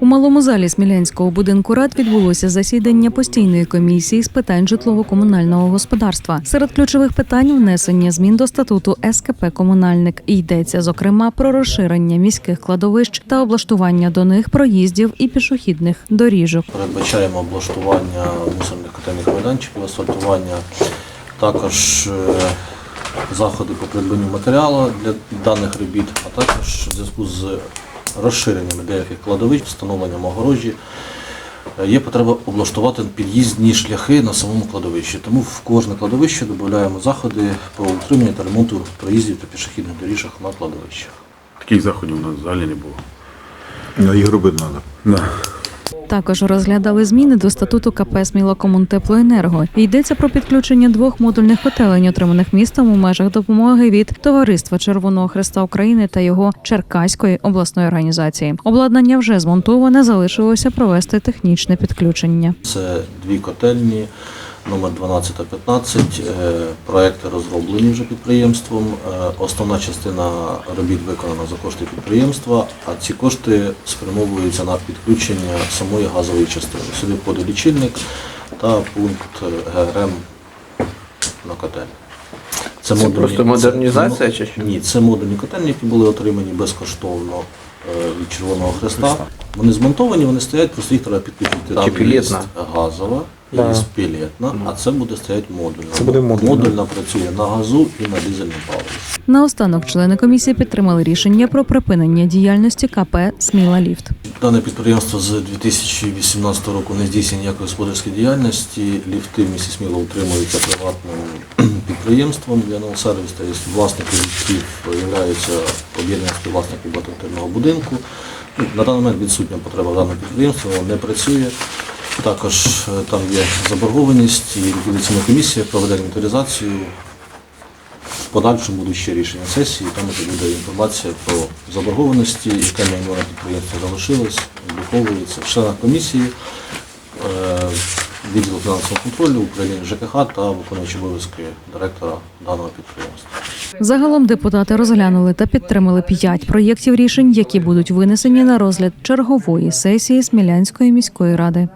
У малому залі Смілянського будинку рад відбулося засідання постійної комісії з питань житлово-комунального господарства. Серед ключових питань внесення змін до статуту СКП Комунальник і йдеться зокрема про розширення міських кладовищ та облаштування до них проїздів і пішохідних доріжок. Передбачаємо облаштування мусорних котельних майданчиків, асфальтування, також е, заходи по придбанню матеріалу для даних робіт, а також в зв'язку з розширеннями деяких кладовищ, встановленням огорожі. е, Є потреба облаштувати під'їздні шляхи на самому кладовищі. Тому в кожне кладовище додаємо заходи по утриманню та ремонту проїздів та пішохідних доріжок на кладовищах. Таких заходів у нас взагалі не було. На їх робити треба. Також розглядали зміни до статуту КП «Смілокомунтеплоенерго». Йдеться про підключення двох модульних котелень, отриманих містом у межах допомоги від Товариства Червоного Христа України та його Черкаської обласної організації. Обладнання вже змонтоване, залишилося провести технічне підключення. Це дві котельні, номер 12 та 15. Е, Проекти розроблені вже підприємством. Е, Основна частина робіт виконана за кошти підприємства, а ці кошти спрямовуються на підключення самої газової частини. Сюди входить лічильник та пункт е, ГРМ на котельні. Це модульні- просто модернізація це- чи що? Ні, це модульні котельні, які були отримані безкоштовно від Червоного Хреста. Вони змонтовані, вони стоять, просто їх треба підключити. Там є газова Да. є пілетна, а це буде стоять модульна. Це буде модульна. Модульна працює на газу і на дизельному паливі. Наостанок члени комісії підтримали рішення про припинення діяльності КП Сміла Ліфт. Дане підприємство з 2018 року не здійснює ніякої господарської діяльності. Ліфти в місті Сміло утримуються приватним підприємством для сервіс. Тобто власники ліфтів являються об'єднанням співвласників багатоквартирного будинку. Ну, На даний момент відсутня потреба в даному підприємстві, воно не працює. Також е, там є заборгованість і ліквідаційна комісія проведе інвентаризацію. В подальшому будуть ще рішення сесії, там вже буде інформація про заборгованості, яке майно на підприємстві залишилось, обліковується. В членах комісії е, відділу фінансового контролю, управління ЖКХ та виконуючі обов'язки директора даного підприємства. Загалом депутати розглянули та підтримали п'ять проєктів рішень, які будуть винесені на розгляд чергової сесії Смілянської міської ради.